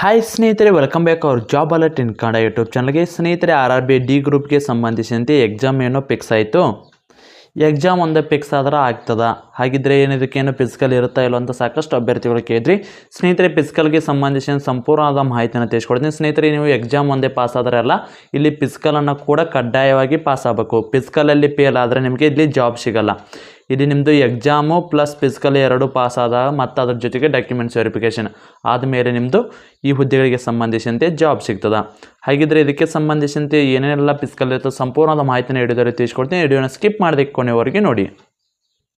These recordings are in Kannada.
ಹಾಯ್ ಸ್ನೇಹಿತರೆ ವೆಲ್ಕಮ್ ಬ್ಯಾಕ್ ಅವ್ರ job alert in Kannada YouTube ಚಾನಲ್ಗೆ ಸ್ನೇಹಿತರೆ ಆರ್ ಆರ್ ಬಿ ಡಿ ಗ್ರೂಪ್ಗೆ ಸಂಬಂಧಿಸಿದಂತೆ ಎಕ್ಸಾಮ್ ಏನೋ ಫಿಕ್ಸ್ ಆಯಿತು. ಎಕ್ಸಾಮ್ ಒಂದೇ ಫಿಕ್ಸ್ ಆದರೆ ಆಗ್ತದೆ. ಹಾಗಿದ್ರೆ ಏನಿದಕ್ಕೇನು ಫಿಸಿಕಲ್ ಇರುತ್ತಾ ಇಲ್ಲೋ ಅಂತ ಸಾಕಷ್ಟು ಅಭ್ಯರ್ಥಿಗಳು ಕೇಳಿದ್ರಿ. ಸ್ನೇಹಿತರೆ ಫಿಸಿಕಲ್ಗೆ ಸಂಬಂಧಿಸಿದ ಸಂಪೂರ್ಣವಾದ ಮಾಹಿತಿಯನ್ನು ತಿಳಿಸ್ಕೊಡ್ತೀನಿ. ಸ್ನೇಹಿತರೆ, ನೀವು ಎಕ್ಸಾಮ್ ಒಂದೇ ಪಾಸ್ ಆದರೆ ಅಲ್ಲ, ಇಲ್ಲಿ ಫಿಸಿಕಲನ್ನು ಕೂಡ ಕಡ್ಡಾಯವಾಗಿ ಪಾಸ್ ಆಗಬೇಕು. ಫಿಸಿಕಲಲ್ಲಿ ಫೇಲ್ ಆದರೆ ನಿಮಗೆ ಇಲ್ಲಿ ಜಾಬ್ ಸಿಗಲ್ಲ. ಇಲ್ಲಿ ನಿಮ್ಮದು ಎಕ್ಸಾಮು ಪ್ಲಸ್ ಫಿಸಿಕಲ್ ಎರಡು ಪಾಸ್ ಆದಾಗ ಮತ್ತು ಅದ್ರ ಜೊತೆಗೆ ಡಾಕ್ಯುಮೆಂಟ್ಸ್ ವೆರಿಫಿಕೇಷನ್ ಆದಮೇಲೆ ನಿಮ್ಮದು ಈ ಹುದ್ದೆಗಳಿಗೆ ಸಂಬಂಧಿಸಿದಂತೆ ಜಾಬ್ ಸಿಗ್ತದೆ. ಹಾಗಿದ್ರೆ ಇದಕ್ಕೆ ಸಂಬಂಧಿಸಿದಂತೆ ಏನೇನೆಲ್ಲ ಫಿಸಿಕಲ್ ಇರ್ತದೆ ಸಂಪೂರ್ಣವಾದ ಮಾಹಿತಿನ ಹಿಡಿದರೆ ತಿಳಿಸ್ಕೊಡ್ತೀನಿ. ವಿಡಿಯೋನ ಸ್ಕಿಪ್ ಮಾಡದೆ ಕೊನೆವರೆಗೆ ನೋಡಿ.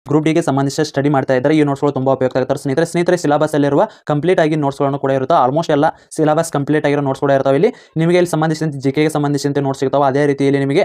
ಗ್ರೂಪ್ ಡಿಗೆ ಸಂಬಂಧಿಸಿದ ಸ್ಟಡಿ ಮಾಡ್ತಾ ಇದ್ದಾರೆ. ಈ ನೋಟ್ಸ್ಗಳು ತುಂಬ ಉಪಯುಕ್ತ ಆಗ್ತಾರೆ ಸ್ನೇಹಿತರೆ ಸ್ನೇಹಿತರೆ ಸಿಲಬಸ್ಸಲ್ಲಿರುವ ಕಂಪ್ಲೀಟ್ ಆಗಿ ನೋಟ್ಸ್ಗಳನ್ನು ಕೂಡ ಇರುತ್ತೆ? ಆಲ್ಮೋಸ್ಟ್ ಎಲ್ಲ ಸಿಲಬಸ್ ಕಂಪ್ಲೀಟ್ ಆಗಿರೋ ನೋಟ್ಸ್ ಕೂಡ ಇರ್ತಾವೆ. ಇಲ್ಲಿ ನಿಮಗೆ ಇಲ್ಲಿ ಸಂಬಂಧಿಸಿದಂತೆ ಜಿ ಕೆಗೆ ಸಂಬಂಧಿಸಿದಂತೆ ನೋಟ್ಸ್ ಸಿಗ್ತಾವೆ. ಅದೇ ರೀತಿಯಲ್ಲಿ ನಿಮಗೆ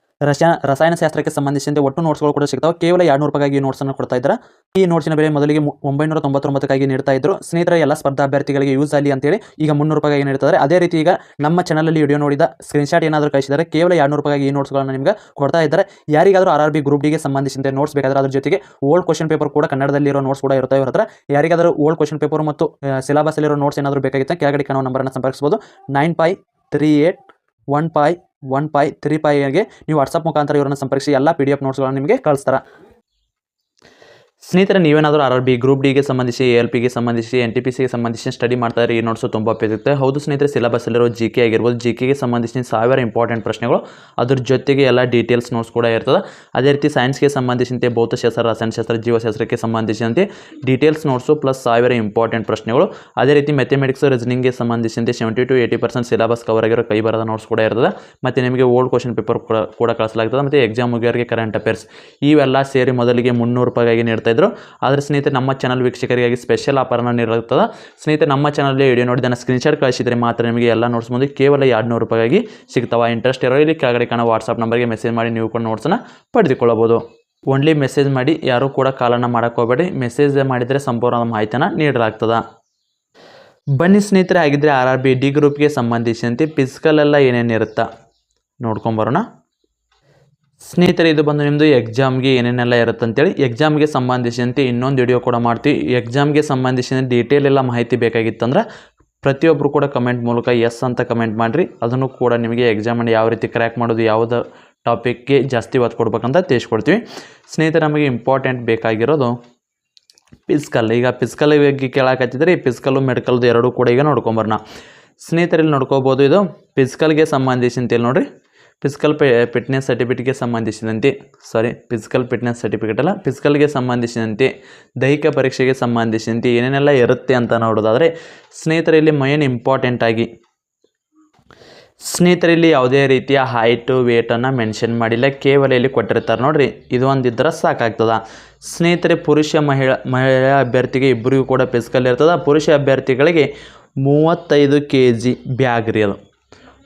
ರಸಾಯನ ರಸಾಯನಶಾಸ್ತ್ರಕ್ಕೆ ಸಂಬಂಧಿಸಿದಂತೆ ಒಟ್ಟು ನೋಟ್ಸ್ಗಳು ಕೂಡ ಸಿಗ್ತಾವೆ. ಕೇವಲ ಎರಡು ರೂಪಾಯಿಗಾಗಿ ಈ ನೋಟ್ಸನ್ನು ಕೊಡ್ತಾ ಇದ್ದಾರೆ. ಈ ನೋಟ್ಸಿನ ಬೆಲೆ ಮೊದಲಿಗೆ ಒಂಬೈನೂರ ತೊಂಬತ್ತೊಂಬತ್ತಕ್ಕಾಗಿ ನೀಡ್ತಾ ಇದ್ರು. ಸ್ನೇಹಿತರ, ಎಲ್ಲ ಸ್ಪರ್ಧಾ ಅಭ್ಯರ್ಥಿಗಳಿಗೆ ಯೂಸ್ ಆಗಲಿ ಅಂತೇಳಿ ಈಗ ಮುನ್ನೂರು ರೂಪಾಯಿಗಾಗಿ ನೀಡ್ತಾರೆ ಅದೇ ರೀತಿ ಈಗ ನಮ್ಮ ಚಾನಲಲ್ಲಿ ವಿಡಿಯೋ ನೋಡಿದ ಸ್ಕ್ರೀನ್ಶಾಟ್ ಏನಾದರೂ ಕಳಿಸಿದರೆ, ಕೇವಲ ಎರಡು ರೂಪಾಯಿಗೆ ಈ ನೋಟ್ಸ್ಗಳನ್ನು ನಿಮಗೆ ಕೊಡ್ತಾ ಇದ್ದಾರೆ. ಯಾರಿಗಾದರೂ ಆರ್ ಆರ್ ಬಿ ಗ್ರೂಪ್ ಡಿಗೆ ಸಂಬಂಧಿಸಿದಂತೆ ನೋಟ್ಸ್ ಬೇಕಾದರೆ ಅದ್ರ ಜೊತೆಗೆ ಓಲ್ಡ್ ಕ್ವಶನ್ ಪೇಪರ್ ಕೂಡ ಕನ್ನಡದಲ್ಲಿರೋ ನೋಟ್ಸ್ ಕೂಡ ಇರುತ್ತೆ ಇವ್ರ ಯಾರಿಗಾದರೂ ಓಲ್ಡ್ ಕ್ವಶನ್ ಪೇಪರ್ ಮತ್ತು ಸಿಲೆಬಸ್ಸಲ್ಲಿರೋ ನೋಟ್ಸ್ ಏನಾದರೂ ಬೇಕಾಗಿತ್ತು ಕೆಳಗಡೆ ಕಾಣೋ ನಂಬರನ್ನು ಸಂಪರ್ಕಿಸಬಹುದು. Nine five three eight one five one five three ಫೈಗೆ ನೀವು ವಾಟ್ಸಪ್ ಮುಖಾಂತರ ಇವರನ್ನು ಸಂಪರ್ಕಿಸಿ, ಎಲ್ಲ ಪಿ ಡಿ ಎಫ್ ನೋಟ್ಸ್ಗಳನ್ನು ನಿಮಗೆ ಕಳಿಸ್ತಾರೆ. ಸ್ನೇಹಿತರೆ, ನೀವೇನಾದರೂ ಆರ್ ಆರ್ ಬಿ ಗ್ರೂಪ್ ಡಿಗೆ ಸಂಬಂಧಿಸಿ ಎಲ್ ಪಿಗೆ ಸಂಬಂಧಿಸಿ ಎನ್ ಟಿ ಪಿ ಸಿಗೆ ಸಂಬಂಧಿಸಿ ಸ್ಟಡಿ ಮಾಡ್ತಾ ಇದ್ದಾರೆ ಈ ನೋಟ್ಸು ತುಂಬ ಉಪಯುಕ್ತ ಹೌದು ಸ್ನೇಹಿತರೆ ಸಿಲೆಬಸ್ಸಲ್ಲಿರೋ ಜಿ ಕೆ ಆಗಿರ್ಬೋದು ಜಿ ಕೆಗೆ ಸಂಬಂಧಿಸಿ ಸಾವಿರ ಇಂಪಾರ್ಟೆಂಟ್ ಪ್ರಶ್ನೆಗಳು, ಅದ್ರ ಜೊತೆಗೆ ಎಲ್ಲ ಡೀಟೇಲ್ಸ್ ನೋಟ್ಸ್ ಕೂಡ ಇರ್ತದೆ. ಅದೇ ರೀತಿ ಸೈನ್ಸ್ಗೆ ಸಂಬಂಧಿಸಿದಂತೆ, ಭೌತಶಾಸ್ತ್ರ, ರಸಾಯನಶಾಸ್ತ್ರ, ಜೀವಶಾಸ್ತ್ರಕ್ಕೆ ಸಂಬಂಧಿಸಿದಂತೆ ಡೀಟೇಲ್ಸ್ ನೋಟ್ಸು ಪ್ಲಸ್ ಸಾವಿರ ಇಂಪಾರ್ಟೆಂಟ್ ಪ್ರಶ್ನೆಗಳು. ಅದೇ ರೀತಿ ಮೆಥಮೆಟಿಕ್ಸ್ ರೀಸನಿಂಗ್ಗೆ ಸಂಬಂಧಿಸಿದಂತೆ seventy to eighty percent syllabus cover ಆಗಿರೋ ಕೈ ಬರದ ನೋಟ್ಸ್ ಕೂಡ ಇರ್ತದೆ. ಮತ್ತು ನಿಮಗೆ ಓಲ್ಡ್ ಕ್ವಶನ್ ಪೇಪರ್ ಕೂಡ ಕೂಡ ಕಳಿಸಲಾಗ್ತದೆ. ಮತ್ತು ಎಕ್ಸಾಮ್ ಮುಗಿಯೋರಿಗೆ ಕರೆಂಟ್ ಅಫೇರ್ಸ್ ಇವೆಲ್ಲ ಸೇರಿ ಮೊದಲಿಗೆ ಮುನ್ನೂರು ರೂಪಾಯಿಗಾಗಿ ನೀಡ್ತಾ ಇದ್ರು. ಆದರೆ ಸ್ನೇಹಿತರೆ, ನಮ್ಮ ಚಾನಲ್ ವೀಕ್ಷಕರಿಗಾಗಿ ಸ್ಪೆಷಲ್ ಆಫರನ್ನು ನೀಡಲಾಗುತ್ತದೆ ಸ್ನೇಹಿತರೆ, ನಮ್ಮ ಚಾನಲಲ್ಲಿ ವಿಡಿಯೋ ನೋಡಿ ಅದನ್ನು ಸ್ಕ್ರೀನ್ಶಾಟ್ ಕಳಿಸಿದರೆ ಮಾತ್ರ ನಿಮಗೆ ಎಲ್ಲ ನೋಟ್ಸ್ ಮುಂದೆ ಕೇವಲ ಎರಡು ನೂರು ರೂಪಾಯಿಗಾಗಿ ಸಿಗ್ತಾವೆ. ಇಂಟ್ರೆಸ್ಟ್ ಇರೋ ಇಲ್ಲಿ ಕೆಳಗಡೆ ಕಾಣೋ ವಾಟ್ಸಪ್ ನಂಬರ್ಗೆ ಮೆಸೇಜ್ ಮಾಡಿ, ನೀವು ಕೂಡ ನೋಟ್ಸನ್ನು ಪಡೆದುಕೊಳ್ಳಬಹುದು. ಓನ್ಲಿ ಮೆಸೇಜ್ ಮಾಡಿ, ಯಾರೂ ಕೂಡ ಕಾಲನ್ನು ಮಾಡೋಕ್ಕೆ ಹೋಗಬೇಡಿ. ಮೆಸೇಜ್ ಮಾಡಿದರೆ ಸಂಪೂರ್ಣ ಮಾಹಿತಿಯನ್ನು ನೀಡಲಾಗ್ತದೆ. ಬನ್ನಿ ಸ್ನೇಹಿತರೆ ಆಗಿದ್ದರೆ ಆರ್ ಆರ್ ಬಿ ಡಿ ಗ್ರೂಪ್ಗೆ ಸಂಬಂಧಿಸಿದಂತೆ ಫಿಸಿಕಲ್ ಎಲ್ಲ ಏನೇನಿರುತ್ತಾ ನೋಡ್ಕೊಂಬರೋಣ ಸ್ನೇಹಿತರೆ, ಇದು ಬಂದು ನಿಮ್ಮದು ಎಕ್ಸಾಮ್ಗೆ ಏನೇನೆಲ್ಲ ಇರುತ್ತೆ ಅಂತೇಳಿ ಎಕ್ಸಾಮ್ಗೆ ಸಂಬಂಧಿಸಿದಂತೆ ಇನ್ನೊಂದು ವಿಡಿಯೋ ಕೂಡ ಮಾಡ್ತೀವಿ. ಎಕ್ಸಾಮ್ಗೆ ಸಂಬಂಧಿಸಿದಂತೆ ಡೀಟೇಲ್ ಎಲ್ಲ ಮಾಹಿತಿ ಬೇಕಾಗಿತ್ತಂದ್ರೆ ಪ್ರತಿಯೊಬ್ಬರು ಕೂಡ ಕಮೆಂಟ್ ಮೂಲಕ ಎಸ್ ಅಂತ ಕಮೆಂಟ್ ಮಾಡಿರಿ. ಅದನ್ನು ಕೂಡ ನಿಮಗೆ ಎಕ್ಸಾಮನ್ನು ಯಾವ ರೀತಿ ಕ್ರ್ಯಾಕ್ ಮಾಡೋದು, ಯಾವುದು ಟಾಪಿಕ್ಗೆ ಜಾಸ್ತಿ ಒತ್ತು ಕೊಡ್ಬೇಕಂತ ತಿಳಿಸ್ಕೊಡ್ತೀವಿ. ಸ್ನೇಹಿತರೆ, ನಮಗೆ ಇಂಪಾರ್ಟೆಂಟ್ ಬೇಕಾಗಿರೋದು ಫಿಸಿಕಲ್ ಈಗ ಫಿಸಿಕಲ್ ಬಗ್ಗೆ ಕೇಳಾಕತ್ತಿದ್ರೆ ಈ ಫಿಸಿಕಲ್ಲು ಮೆಡಿಕಲ್ದು ಎರಡೂ ಕೂಡ ಈಗ ನೋಡ್ಕೊಂಬರೋಣ. ಸ್ನೇಹಿತರಲ್ಲಿ ನೋಡ್ಕೋಬೋದು ಇದು ಫಿಸಿಕಲ್ಗೆ ಸಂಬಂಧಿಸಿದಂತೆ ಇಲ್ಲಿ ನೋಡಿರಿ. ಫಿಸಿಕಲ್ ಫಿಟ್ನೆಸ್ ಸರ್ಟಿಫಿಕೇಟ್ಗೆ ಸಂಬಂಧಿಸಿದಂತೆ ಸಾರಿ ಫಿಸಿಕಲ್ ಫಿಟ್ನೆಸ್ ಸರ್ಟಿಫಿಕೇಟ್ ಅಲ್ಲ ಫಿಸಿಕಲ್ಗೆ ಸಂಬಂಧಿಸಿದಂತೆ, ದೈಹಿಕ ಪರೀಕ್ಷೆಗೆ ಸಂಬಂಧಿಸಿದಂತೆ ಏನೇನೆಲ್ಲ ಇರುತ್ತೆ ಅಂತ ನೋಡೋದಾದರೆ, ಸ್ನೇಹಿತರಲ್ಲಿ ಮೈನ್ ಇಂಪಾರ್ಟೆಂಟ್ ಆಗಿ, ಸ್ನೇಹಿತರಲ್ಲಿ ಯಾವುದೇ ರೀತಿಯ ಹೈಟು ವೇಟನ್ನು ಮೆನ್ಷನ್ ಮಾಡಿಲ್ಲ, ಕೇವಲ ಇಲ್ಲಿ ಕೊಟ್ಟಿರ್ತಾರೆ ನೋಡಿರಿ, ಇದು ಒಂದಿದ್ರೆ ಸಾಕಾಗ್ತದ. ಸ್ನೇಹಿತರೆ, ಪುರುಷ ಮಹಿಳಾ ಮಹಿಳಾ ಅಭ್ಯರ್ಥಿಗೆ ಇಬ್ಬರಿಗೂ ಕೂಡ ಫಿಸಿಕಲ್ ಇರ್ತದೆ, ಪುರುಷ ಅಭ್ಯರ್ಥಿಗಳಿಗೆ ಮೂವತ್ತೈದು ಕೆ ಜಿ ಬ್ಯಾಗ್ ರೀ ಅದು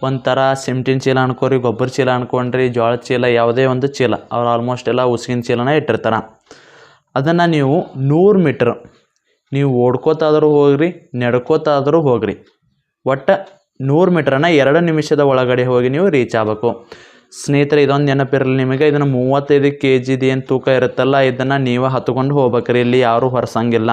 ಒಂಥರ ಸಿಮ್ಟಿನ ಚೀಲ ಅನ್ಕೋರಿ, ಗೊಬ್ಬರ ಚೀಲ ಅನ್ಕೊಂಡ್ರಿ ಜೋಳದ ಚೀಲ, ಯಾವುದೇ ಒಂದು ಚೀಲ. ಅವ್ರು ಆಲ್ಮೋಸ್ಟ್ ಎಲ್ಲ ಉಸುಗಿನ ಚೀಲನ ಇಟ್ಟಿರ್ತಾರೆ. ಅದನ್ನು ನೀವು ನೂರು ಮೀಟ್ರ್ ನೀವು ಓಡ್ಕೋತಾದರೂ ಹೋಗ್ರಿ, ನಡ್ಕೋತಾದರೂ ಹೋಗ್ರಿ. ಒಟ್ಟು ನೂರು ಮೀಟ್ರನ್ನ ಎರಡು ನಿಮಿಷದ ಒಳಗಡೆ ಹೋಗಿ ನೀವು ರೀಚ್ ಆಗಬೇಕು. ಸ್ನೇಹಿತರೆ, ಇದೊಂದು ನೆನಪಿರಲಿ ನಿಮಗೆ, ಇದನ್ನು ಮೂವತ್ತೈದು ಕೆ ಜಿದು ಏನು ತೂಕ ಇರುತ್ತಲ್ಲ, ಇದನ್ನು ನೀವು ಹತ್ಕೊಂಡು ಹೋಗ್ಬೇಕ್ರಿ. ಇಲ್ಲಿ ಯಾರೂ ಹೊರಸಂಗಿಲ್ಲ.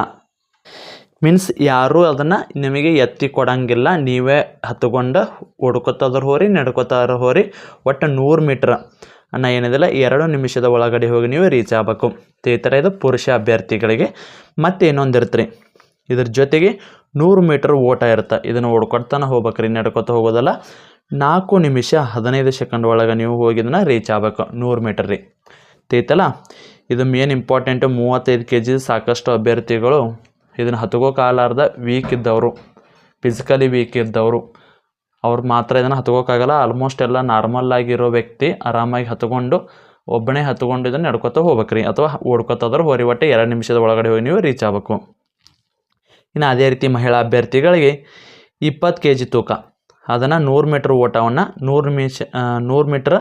ಮೀನ್ಸ್ ಯಾರೂ ಅದನ್ನು ನಿಮಗೆ ಎತ್ತಿ ಕೊಡಂಗಿಲ್ಲ. ನೀವೇ ಹತ್ಕೊಂಡು ಓಡ್ಕೊತಾದ್ರು ಹೋರಿ, ನಡ್ಕೋತಾದ್ರು ಹೋರಿ. ಒಟ್ಟು ನೂರು ಮೀಟ್ರ್. ಅನ್ನ ಏನಿದೆಲ್ಲ? ಎರಡು ನಿಮಿಷದ ಒಳಗಡೆ ಹೋಗಿ ನೀವು ರೀಚ್ ಆಗಬೇಕು. ಈ ಥರ ಇದು ಪುರುಷ ಅಭ್ಯರ್ಥಿಗಳಿಗೆ. ಮತ್ತೆ ಇನ್ನೊಂದು ಇರ್ತೀರಿ. ಇದ್ರ ಜೊತೆಗೆ ನೂರು ಮೀಟ್ರ್ ಓಟ ಇರುತ್ತೆ. ಇದನ್ನು ಓಡ್ಕೊಡ್ತಾನೆ ಹೋಗ್ಬೇಕ್ರಿ, ನಡ್ಕೊತ ಹೋಗೋದಲ್ಲ. ನಾಲ್ಕು ನಿಮಿಷ ಹದಿನೈದು ಸೆಕೆಂಡ್ ಒಳಗೆ ನೀವು ಹೋಗಿ ಇದನ್ನು ರೀಚ್ ಆಗಬೇಕು. ನೂರು ಮೀಟರ್ ರೀ. ತೈತಲ್ಲ ಇದು ಮೇನ್ ಇಂಪಾರ್ಟೆಂಟು ಮೂವತ್ತೈದು ಕೆ ಜಿ ಸಾಕಷ್ಟು ಅಭ್ಯರ್ಥಿಗಳು ಇದನ್ನು ಹತ್ಕೋಕಾಲಾರ್ದ ವೀಕ್ ಇದ್ದವರು ಫಿಸಿಕಲಿ ವೀಕ್ ಇದ್ದವರು, ಅವ್ರು ಮಾತ್ರ ಇದನ್ನು ಹತ್ಕೋಕ್ಕಾಗಲ್ಲ ಆಲ್ಮೋಸ್ಟ್ ಎಲ್ಲ ನಾರ್ಮಲ್ ಆಗಿರೋ ವ್ಯಕ್ತಿ ಆರಾಮಾಗಿ ಹತ್ಕೊಂಡು ಒಬ್ಬನೇ ಹತ್ಕೊಂಡು ಇದನ್ನು ನಡ್ಕೊತ ಹೋಗ್ಬೇಕ್ರಿ. ಅಥವಾ ಓಡ್ಕೊತಾದ್ರೆ ಹೊರಿ, ಒಟ್ಟೆ ಎರಡು ನಿಮಿಷದ ಒಳಗಡೆ ಹೋಗಿ ನೀವು ರೀಚ್ ಆಗಬೇಕು. ಇನ್ನು ಅದೇ ರೀತಿ ಮಹಿಳಾ ಅಭ್ಯರ್ಥಿಗಳಿಗೆ ಇಪ್ಪತ್ತು ಕೆ ಜಿ ತೂಕ. ಅದನ್ನು ನೂರು ಮೀಟ್ರ್ ಓಟವನ್ನು ನೂರು ನಿಮಿಷ ನೂರು ಮೀಟ್ರ್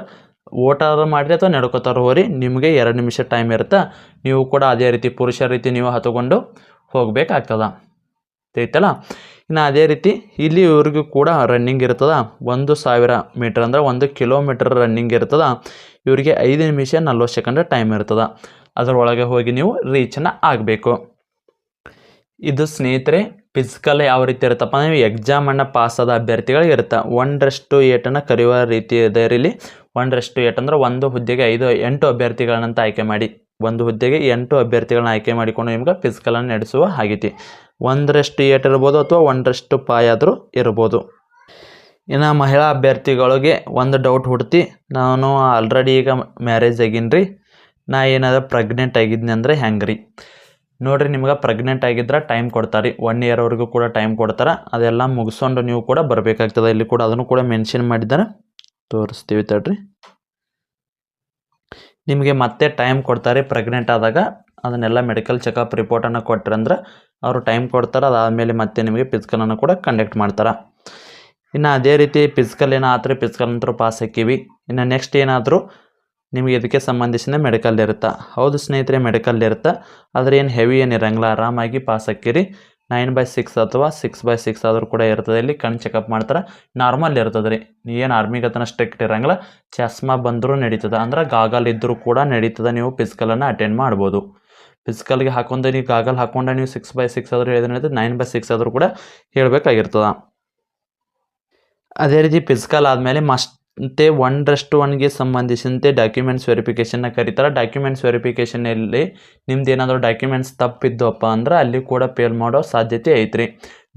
ಓಟಾರ ಮಾಡಿರಿ ಅಥವಾ ನಡ್ಕೋತಾರ ಹೋಗ್ರಿ, ನಿಮಗೆ ಎರಡು ನಿಮಿಷ ಟೈಮ್ ಇರುತ್ತೆ? ನೀವು ಕೂಡ ಅದೇ ರೀತಿ ಪುರುಷರ ರೀತಿ ನೀವು ಹತ್ಕೊಂಡು ಹೋಗಬೇಕಾಗ್ತದ. ತಿಳಿತಲ್ಲ ಇನ್ನು ಅದೇ ರೀತಿ ಇಲ್ಲಿ ಇವ್ರಿಗೂ ಕೂಡ ರನ್ನಿಂಗ್ ಇರ್ತದೆ. ಒಂದು ಸಾವಿರ ಮೀಟ್ರ್ ಅಂದ್ರೆ ಒಂದು ಕಿಲೋಮೀಟರ್ ರನ್ನಿಂಗ್ ಇರ್ತದೆ. ಇವರಿಗೆ ಐದು ನಿಮಿಷ ನಲ್ವತ್ತು ಸೆಕೆಂಡ್ ಟೈಮ್ ಇರ್ತದೆ. ಅದರೊಳಗೆ ಹೋಗಿ ನೀವು ರೀಚನ್ನು ಆಗಬೇಕು. ಇದು ಸ್ನೇಹಿತರೆ ಫಿಸಿಕಲ್ ಯಾವ ರೀತಿ ಇರುತ್ತಪ್ಪ ಅಂದರೆ ಎಕ್ಸಾಮನ್ನು ಪಾಸ್ ಆದ ಅಭ್ಯರ್ಥಿಗಳಿಗೆ ಇರುತ್ತೆ ಒಂದರಷ್ಟು ಏಟನ್ನು ಕರೆಯುವ ರೀತಿ ಇದೆ ಇಲ್ಲಿ. ಒಂದರಷ್ಟು ಏಟ್ ಅಂದ್ರೆ ಒಂದು ಹುದ್ದೆಗೆ ಐದು, ಎಂಟು ಅಭ್ಯರ್ಥಿಗಳನ್ನಂತ ಆಯ್ಕೆ ಮಾಡಿ. ಒಂದು ಹುದ್ದೆಗೆ ಎಂಟು ಅಭ್ಯರ್ಥಿಗಳನ್ನ ಆಯ್ಕೆ ಮಾಡಿಕೊಂಡು ನಿಮ್ಗೆ ಫಿಸಿಕಲನ್ನು ನಡೆಸುವ ಆಗೈತಿ ಒಂದರಷ್ಟು ಏಟ್ ಇರ್ಬೋದು ಅಥವಾ ಒಂದರಷ್ಟು ಆದರೂ ಇರ್ಬೋದು. ಇನ್ನು ಮಹಿಳಾ ಅಭ್ಯರ್ಥಿಗಳಿಗೆ ಒಂದು ಡೌಟ್ ಹುಡ್ತಿ, ನಾನು ಆಲ್ರೆಡಿ ಈಗ ಮ್ಯಾರೇಜ್ ಆಗೀನಿ ರೀ ನಾ ಏನಾದ್ರು ಪ್ರೆಗ್ನೆಂಟ್ ಆಗಿದ್ನಿ ಅಂದರೆ ಹೆಂಗೆ ರೀ ನೋಡ್ರಿ, ನಿಮ್ಗೆ ಪ್ರೆಗ್ನೆಂಟ್ ಆಗಿದ್ರೆ ಟೈಮ್ ಕೊಡ್ತಾರೆ. ಒನ್ ಇಯರ್ವರೆಗೂ ಕೂಡ ಟೈಮ್ ಕೊಡ್ತಾರೆ. ಅದೆಲ್ಲ ಮುಗಿಸ್ಕೊಂಡು ನೀವು ಕೂಡ ಬರಬೇಕಾಗ್ತದೆ. ಇಲ್ಲಿ ಕೂಡ ಅದನ್ನು ಕೂಡ ಮೆನ್ಷನ್ ಮಾಡಿದ್ದಾರೆ ತೋರಿಸ್ತೀವಿ ತಡ್ರಿ. ನಿಮಗೆ ಮತ್ತೆ ಟೈಮ್ ಕೊಡ್ತಾರೆ ಪ್ರೆಗ್ನೆಂಟ್ ಆದಾಗ ಅದನ್ನೆಲ್ಲ ಮೆಡಿಕಲ್ ಚೆಕಪ್ ರಿಪೋರ್ಟನ್ನು ಕೊಟ್ರಂದ್ರೆ ಅವರು ಟೈಮ್ ಕೊಡ್ತಾರೆ, ಅದಾದಮೇಲೆ ಮತ್ತೆ ನಿಮಗೆ ಪಿಸ್ಕಲನ್ನು ಕೂಡ ಕಂಡಕ್ಟ್ ಮಾಡ್ತಾರೆ. ಇನ್ನು ಅದೇ ರೀತಿ ಫಿಸಿಕಲ್ ಏನಾದರೂ ಫಿಸಿಕಲ್ ಅಂತೂ ಪಾಸ್ ಹಾಕೀವಿ. ಇನ್ನು ನೆಕ್ಸ್ಟ್ ಏನಾದರೂ ನಿಮಗೆ ಇದಕ್ಕೆ ಸಂಬಂಧಿಸಿದ ಮೆಡಿಕಲ್ ಇರುತ್ತೆ? ಹೌದು ಸ್ನೇಹಿತರೆ ಮೆಡಿಕಲ್ ಇರುತ್ತೆ? ಆದರೆ ಏನು ಹೆವಿ ಏನು ಇರಂಗಿಲ್ಲ ಆರಾಮಾಗಿ ಪಾಸ್ ಹಾಕಿರಿ. ನೈನ್ ಬೈ ಸಿಕ್ಸ್ ಅಥವಾ ಸಿಕ್ಸ್ ಬೈ ಸಿಕ್ಸ್ ಆದರೂ ಕೂಡ ಇರ್ತದೆ. ಇಲ್ಲಿ ಕಣ್ಣು ಚೆಕಪ್ ಮಾಡ್ತಾರೆ. ನಾರ್ಮಲ್ ಇರ್ತದೆ ರೀ. ಏನು ಆರ್ಮಿಗತನ ಸ್ಟ್ರಿಕ್ಟ್ ಇರೋಂಗಿಲ್ಲ. ಚಸ್ಮಾ ಬಂದರೂ ನಡೀತದೆ. ಅಂದ್ರೆ ಗಾಗಲ್ ಇದ್ದರೂ ಕೂಡ ನಡೀತದೆ. ನೀವು ಫಿಸಿಕಲನ್ನು ಅಟೆಂಡ್ ಮಾಡ್ಬೋದು. ಫಿಸಿಕಲ್ಗೆ ಹಾಕೊಂಡು ನೀವು ಗಾಗಲ್ ಹಾಕೊಂಡೆ ನೀವು ಸಿಕ್ಸ್ ಬೈ ಸಿಕ್ಸ್ ಆದರೂ ಹೇಳಿದ್ರೆ ನೈನ್ ಬೈ ಸಿಕ್ಸ್ ಆದರೂ ಕೂಡ ಹೇಳಬೇಕಾಗಿರ್ತದೆ. ಅದೇ ರೀತಿ ಫಿಸಿಕಲ್ ಆದಮೇಲೆ ಮತ್ತೆ ಒಂದರಷ್ಟು ಒನ್ಗೆ ಸಂಬಂಧಿಸಿದಂತೆ ಡಾಕ್ಯುಮೆಂಟ್ಸ್ ವೆರಿಫಿಕೇಷನ್ನ ಕರೀತಾರೆ. ಡಾಕ್ಯುಮೆಂಟ್ಸ್ ವೆರಿಫಿಕೇಷನಲ್ಲಿ ನಿಮ್ದು ಏನಾದರೂ ಡಾಕ್ಯುಮೆಂಟ್ಸ್ ತಪ್ಪಿದ್ದಪ್ಪ ಅಂದ್ರೆ ಅಲ್ಲಿ ಕೂಡ ಫೇಲ್ ಮಾಡೋ ಸಾಧ್ಯತೆ ಐತ್ರಿ.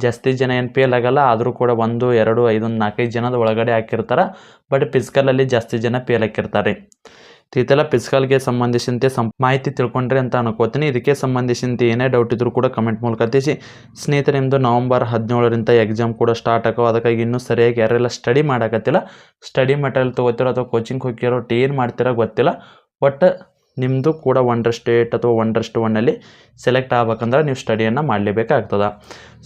ಜಾಸ್ತಿ ಜನ ಏನು ಫೇಲ್ ಆಗಲ್ಲ, ಆದರೂ ಕೂಡ ಒಂದು, ಎರಡು, ಐದು ಒಂದು ನಾಲ್ಕೈದು ಜನದ ಒಳಗಡೆ ಹಾಕಿರ್ತಾರೆ. ಬಟ್ ಫಿಸಿಕಲಲ್ಲಿ ಜಾಸ್ತಿ ಜನ ಫೇಲ್ ಹಾಕಿರ್ತಾರೆ ಇದೆಲ್ಲ ಫಿಸಿಕಲ್ಗೆ ಸಂಬಂಧಿಸಿದಂತೆ ಸಂ, ಮಾಹಿತಿ ತಿಳ್ಕೊಂಡ್ರೆ ಅಂತ ಅನ್ಕೋತೀನಿ. ಇದಕ್ಕೆ ಸಂಬಂಧಿಸಿದಂತೆ ಏನೇ ಡೌಟ್ ಇದ್ರೂ ಕೂಡ ಕಮೆಂಟ್ ಮೂಲಕ ತಿಳಿಸಿ. ಸ್ನೇಹಿತರೆ ನಿಮ್ಮದು ನವಂಬರ್ ಹದಿನೇಳರಿಂದ ಎಕ್ಸಾಮ್ ಕೂಡ ಸ್ಟಾರ್ಟ್ ಆಗೋ ಅದಕ್ಕಾಗಿ ಇನ್ನೂ ಸರಿಯಾಗಿ ಯಾರೆಲ್ಲ ಸ್ಟಡಿ ಮಾಡಕತ್ತಿಲ್ಲ ಸ್ಟಡಿ ಮೆಟೀರಿಯಲ್ ತೊಗೋತಿರೋ ಅಥವಾ ಕೋಚಿಂಗ್ ಹೋಗಿರೋ ಏನು ಮಾಡ್ತಿರೋ ಗೊತ್ತಿಲ್ಲ. ಒಟ್ಟು ನಿಮ್ಮದು ಕೂಡ ಒಂಡ್ರಸ್ಟ್ ಏಟ್ ಅಥವಾ ಒಂದರಷ್ಟು ಒನ್ನಲ್ಲಿ ಸೆಲೆಕ್ಟ್ ಆಗ್ಬೇಕಂದ್ರೆ ನೀವು ಸ್ಟಡಿಯನ್ನು ಮಾಡಲೇಬೇಕಾಗ್ತದೆ.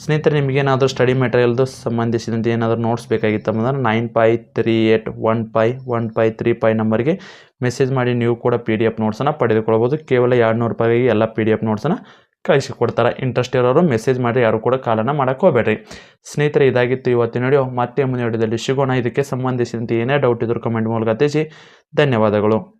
ಸ್ನೇಹಿತರೆ ನಿಮಗೇನಾದರೂ ಸ್ಟಡಿ ಮೆಟೀರಿಯಲ್ದು ಸಂಬಂಧಿಸಿದಂತೆ ಏನಾದರೂ notes ಬೇಕಾಗಿತ್ತಂದ್ರೆ nine five three eight one five one five three five ನಂಬರ್ಗೆ ಮೆಸೇಜ್ ಮಾಡಿ ನೀವು ಕೂಡ ಪಿ ಡಿ ಎಫ್ ನೋಟ್ಸನ್ನು ಪಡೆದುಕೊಳ್ಬೋದು. ಕೇವಲ ಎರಡು ನೂರು ರೂಪಾಯಿಗೆ ಎಲ್ಲ ಪಿ ಡಿ ಎಫ್ ನೋಟ್ಸನ್ನು ಕಳಿಸಿಕೊಡ್ತಾರೆ. ಇಂಟ್ರೆಸ್ಟ್ ಇರೋರು ಮೆಸೇಜ್ ಮಾಡಿ ಯಾರು ಕೂಡ ಕಾಲನ್ನು ಮಾಡೋಕ್ಕೆ ಹೋಗಬೇಡ್ರಿ. ಸ್ನೇಹಿತರೆ, ಇದಾಗಿತ್ತು ಇವತ್ತಿನ ವಿಡಿಯೋ ಮತ್ತೆ ಮುಂದಿನ ವಿಡಿಯೋದಲ್ಲಿ ಸಿಗೋಣ. ಇದಕ್ಕೆ ಸಂಬಂಧಿಸಿದಂತೆ ಏನೇ ಡೌಟ್ ಇದ್ರು ಕಮೆಂಟ್ ಮೂಲಕ ತಿಳಿಸಿ. ಧನ್ಯವಾದಗಳು.